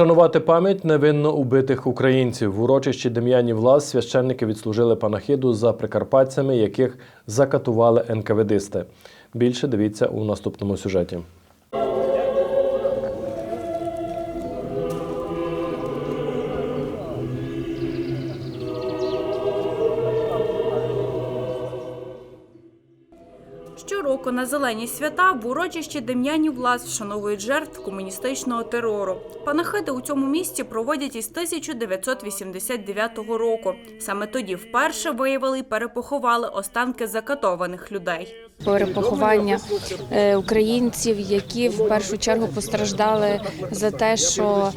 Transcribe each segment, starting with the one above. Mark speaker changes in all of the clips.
Speaker 1: Вшанувати пам'ять невинно убитих українців. В урочищі Дем'яні Влас священники відслужили панахиду за прикарпатцями, яких закатували НКВДисти. Більше дивіться у наступному сюжеті.
Speaker 2: Щороку на зелені свята в урочищі Дем'янів Лас вшановують жертв комуністичного терору. Панахиди у цьому місті проводять із 1989 року. Саме тоді вперше виявили і перепоховали останки закатованих людей.
Speaker 3: Перепоховання е, українців, які в першу чергу постраждали за те, що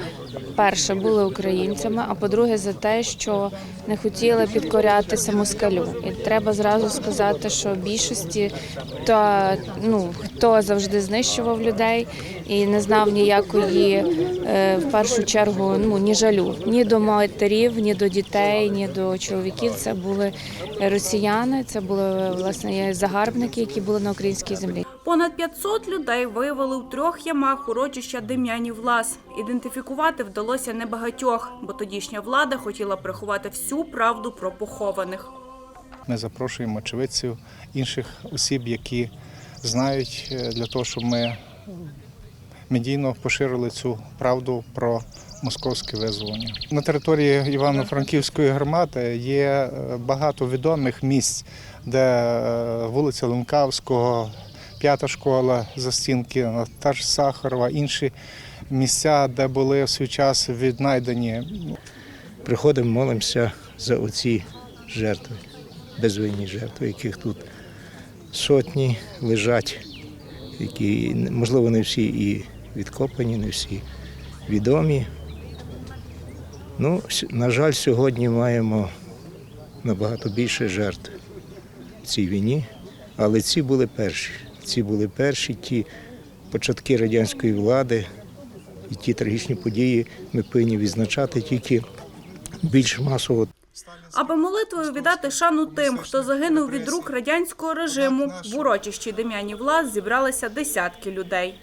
Speaker 3: перше були українцями, а по-друге, за те, що не хотіли підкорятися москалю. І треба зразу сказати, що більшості та ну хто завжди знищував людей і не знав ніякої е, в першу чергу ну ні жалю ні до матерів, ні до дітей, ні до чоловіків. Це були росіяни, це були власне загарбники, які були на українській землі.
Speaker 2: Понад 500 людей виявили у трьох ямах урочища Дем'янів Лас. Ідентифікувати вдалося небагатьох, бо тодішня влада хотіла приховати всю правду про похованих.
Speaker 4: Ми запрошуємо очевидців, інших осіб, які знають, е, для того, щоб ми медійно поширили цю правду про московське визволення. На території Івано-Франківської громади є е, багато відомих місць, де е, вулиця Лункавського, п'ята школа застінки, та ж Сахарова, інші місця, де були в свій час віднайдені
Speaker 5: приходимо, молимося за оці жертви, безвинні жертви, яких тут сотні лежать, які, можливо, не всі і відкопані, не всі відомі. Ну, на жаль, сьогодні маємо набагато більше жертв в цій війні, але ці були перші. Ці були перші ті початки радянської влади і ті трагічні події ми повинні відзначати тільки більш масово
Speaker 2: Аби молитвою віддати шану тим, хто загинув від рук радянського режиму, в урочищі Дем'янів Лаз зібралися десятки людей.